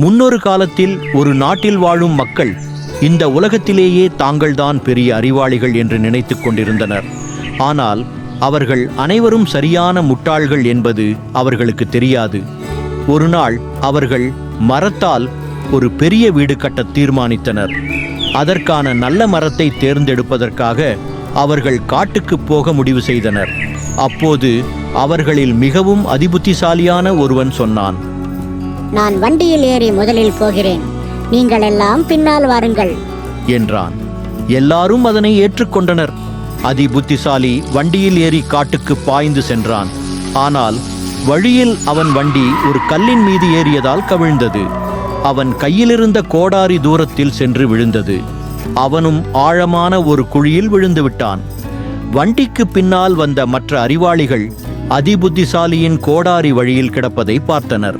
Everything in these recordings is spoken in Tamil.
முன்னொரு காலத்தில் ஒரு நாட்டில் வாழும் மக்கள் இந்த உலகத்திலேயே தாங்கள்தான் பெரிய அறிவாளிகள் என்று நினைத்துக் கொண்டிருந்தனர். ஆனால் அவர்கள் அனைவரும் சரியான முட்டாள்கள் என்பது அவர்களுக்கு தெரியாது. ஒரு நாள் அவர்கள் மரத்தால் ஒரு பெரிய வீடு கட்ட தீர்மானித்தனர். அதற்கான நல்ல மரத்தை தேர்ந்தெடுப்பதற்காக அவர்கள் காட்டுக்கு போக முடிவு செய்தனர். அப்போது அவர்களில் மிகவும் அதிபுத்திசாலியான ஒருவன் சொன்னான் நான் வண்டியில் ஏறி முதலில் போகிறேன். நீங்கள் எல்லாம் பின்னால் வாருங்கள். என்றான். எல்லாரும் அதனை ஏற்றுக்கொண்டனர். அதிபுத்திசாலி வண்டியில் ஏறி காட்டுக்கு பாய்ந்து சென்றான். ஆனால் வழியில் அவன் வண்டி ஒரு கல்லின் மீது ஏறியதால் கவிழ்ந்தது. அவன் கையிலிருந்த கோடாரி தூரத்தில் சென்று விழுந்தது. அவனும் ஆழமான ஒரு குழியில் விழுந்து விட்டான். வண்டிக்கு பின்னால் வந்த மற்ற அறிவாளிகள் அதிபுத்திசாலியின் கோடாரி வழியில் கிடப்பதை பார்த்தனர்.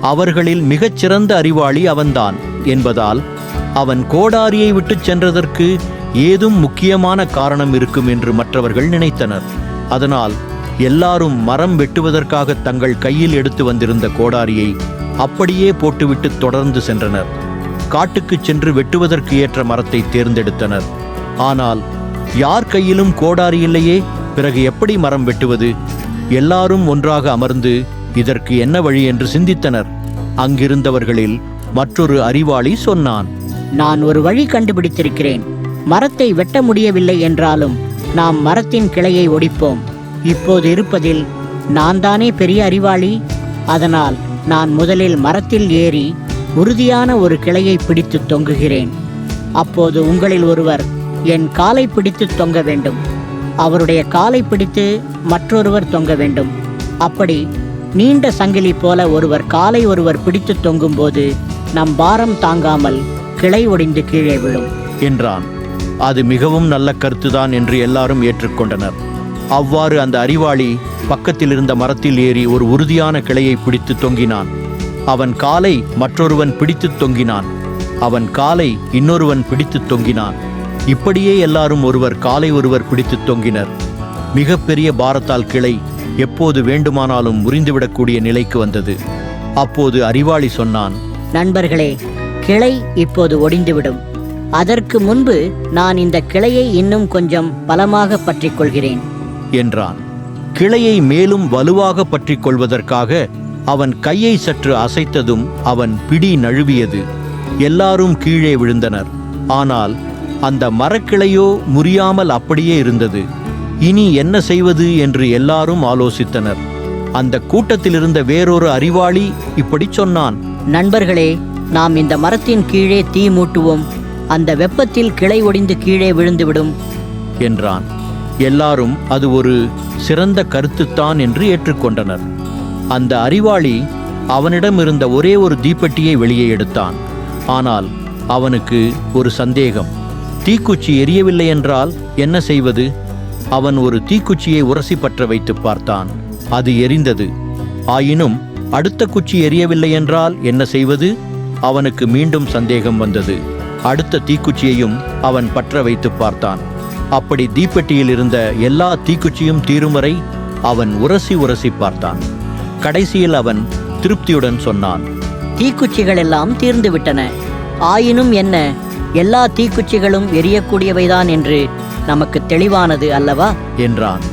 அவர்களில் மிகச்சிறந்த அறிவாளி அவன்தான் என்பதால் அவன் கோடாரியை விட்டுச் சென்றதற்கு ஏதும் முக்கியமான காரணம் இருக்கும் என்று மற்றவர்கள் நினைத்தனர். அதனால் எல்லாரும் மரம் வெட்டுவதற்காக தங்கள் கையில் எடுத்து வந்திருந்த கோடாரியை அப்படியே போட்டுவிட்டு தொடர்ந்து சென்றனர். காட்டுக்குச் சென்று வெட்டுவதற்கு ஏற்ற மரத்தை தேர்ந்தெடுத்தனர். ஆனால் யார் கையிலும் கோடாரி இல்லையே? பிறகு எப்படி மரம் வெட்டுவது? எல்லாரும் ஒன்றாக அமர்ந்து இதற்கு என்ன வழி என்று சிந்தித்தனர். அங்கிருந்தவர்களில் மற்றொரு அறிவாளி சொன்னான். நான் ஒரு வழி கண்டுபிடித்திருக்கிறேன். மரத்தை வெட்ட முடியவில்லை என்றாலும் நாம் மரத்தின் கிளையை ஒடிப்போம். இப்போது இருப்பதில் நான் தானே பெரிய அறிவாளி? அதனால் நான் முதலில் மரத்தில் ஏறி உறுதியான ஒரு கிளையை பிடித்து தொங்குகிறேன். அப்போது உங்களில் ஒருவர் என் காலை பிடித்து தொங்க வேண்டும். அவருடைய காலை பிடித்து மற்றொருவர் தொங்க வேண்டும். அப்படி நீண்ட சங்கிலி போல ஒருவர் காலை ஒருவர் பிடித்து தொங்கும்போது நம் பாரம் தாங்காமல் கிளை ஒடிந்து கீழே விழும். என்றான். அது மிகவும் நல்ல கருத்துதான் என்று எல்லாரும் ஏற்றுக்கொண்டனர். அவ்வாறு அந்த அறிவாளி பக்கத்தில் இருந்த மரத்தில் ஏறி ஒரு உறுதியான கிளையை பிடித்து தொங்கினான். அவன் காலை மற்றொருவன் பிடித்து தொங்கினான். அவன் காலை இன்னொருவன் பிடித்து தொங்கினான். இப்படியே எல்லாரும் ஒருவர் காலை ஒருவர் பிடித்து தொங்கினர். மிகப்பெரிய பாரத்தால் கிளை எப்போது வேண்டுமானாலும் முறிந்துவிடக்கூடிய நிலைக்கு வந்தது. அப்போது அறிவாளி சொன்னான் நண்பர்களே கிளை இப்போது ஒடிந்துவிடும். அதற்கு முன்பு நான் இந்த கிளையை இன்னும் கொஞ்சம் பலமாக பற்றிக் கொள்கிறேன் என்றான். கிளையை மேலும் வலுவாக பற்றிக் கொள்வதற்காக அவன் கையை சற்று அசைத்ததும் அவன் பிடி நழுவியது. எல்லாரும் கீழே விழுந்தனர். ஆனால் அந்த மரக்கிளையோ முறியாமல் அப்படியே இருந்தது. இனி என்ன செய்வது என்று எல்லாரும் ஆலோசித்தனர். அந்த கூட்டத்தில் இருந்த வேறொரு அறிவாளி இப்படி சொன்னான். நண்பர்களே நாம் இந்த மரத்தின் கீழே தீ மூட்டுவோம். அந்த வெப்பத்தில் கிளை ஒடிந்து கீழே விழுந்துவிடும். என்றான். எல்லாரும் அது ஒரு சிறந்த கருத்துத்தான் என்று ஏற்றுக்கொண்டனர். அந்த அறிவாளி அவனிடம் இருந்த ஒரே ஒரு தீப்பெட்டியை வெளியே எடுத்தான். ஆனால் அவனுக்கு ஒரு சந்தேகம். தீக்குச்சி எரியவில்லை என்றால் என்ன செய்வது? அவன் ஒரு தீக்குச்சியை உரசி பற்ற வைத்து பார்த்தான். அது எரிந்தது. ஆயினும் அடுத்த குச்சி எரியவில்லை என்றால் என்ன செய்வது? அவனுக்கு மீண்டும் சந்தேகம் வந்தது. அடுத்த தீக்குச்சியையும் அவன் பற்ற வைத்து பார்த்தான். அப்படி தீப்பெட்டியில் இருந்த எல்லா தீக்குச்சியும் தீரும் வரை அவன் உரசி உரசி பார்த்தான். கடைசியில் அவன் திருப்தியுடன் சொன்னான் தீக்குச்சிகள் எல்லாம் தீர்ந்து விட்டன. ஆயினும் என்ன? எல்லா தீக்குச்சிகளும் எரியக்கூடியவைதான் என்று நமக்கு தெளிவானது அல்லவா? என்றான்.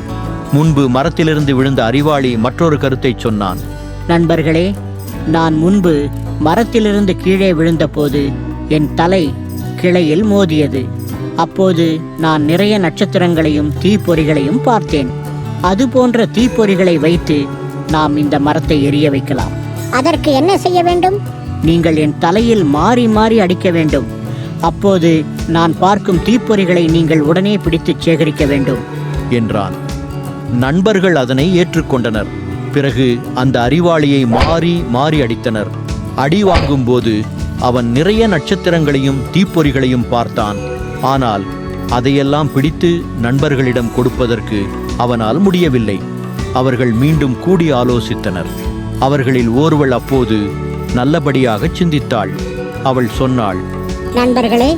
முன்பு மரத்திலிருந்து விழுந்த அறிவாளி மற்றொரு கருத்தை சொன்னான். நண்பர்களே நான் முன்பு மரத்திலிருந்து கீழே விழுந்தபோது என் தலை கிளையில் மோதியது. அப்போது நான் நிறைய நட்சத்திரங்களையும் தீப்பொறிகளையும் பார்த்தேன். அது போன்ற தீப்பொறிகளை வைத்து நாம் இந்த மரத்தை எரிய வைக்கலாம். அதற்கு என்ன செய்ய வேண்டும்? நீங்கள் என் தலையில் மாறி மாறி அடிக்க வேண்டும். அப்போது நான் பார்க்கும் தீப்பொறிகளை நீங்கள் உடனே பிடித்து சேகரிக்க வேண்டும். என்றான். நண்பர்கள் அதனை ஏற்றுக்கொண்டனர். பிறகு அந்த அறிவாளியை மாறி மாறி அடித்தனர். அடி வாங்கும்போது அவன் நிறைய நட்சத்திரங்களையும் தீப்பொறிகளையும் பார்த்தான். ஆனால் அதையெல்லாம் பிடித்து நண்பர்களிடம் கொடுப்பதற்கு அவனால் முடியவில்லை. அவர்கள் மீண்டும் கூடி ஆலோசித்தனர். அவர்களில் ஓர்வள் அப்போது நல்லபடியாக சிந்தித்தாள். அவள் சொன்னாள் நண்பர்களே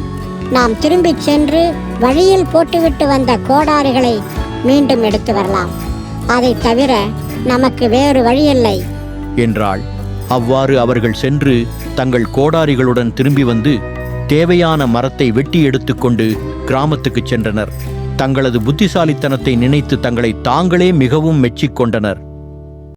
நாம் திரும்பிச் சென்று வழியில் போட்டுவிட்டு வந்த கோடாரிகளை மீண்டும் எடுத்து வரலாம். அதை தவிர நமக்கு வேறு வழியில்லை. என்றாள். அவ்வாறு அவர்கள் சென்று தங்கள் கோடாரிகளுடன் திரும்பி வந்து தேவையான மரத்தை வெட்டி எடுத்துக்கொண்டு கிராமத்துக்குச் சென்றனர். தங்களது புத்திசாலித்தனத்தை நினைத்து தங்களை தாங்களே மிகவும் மெச்சிக்கொண்டனர்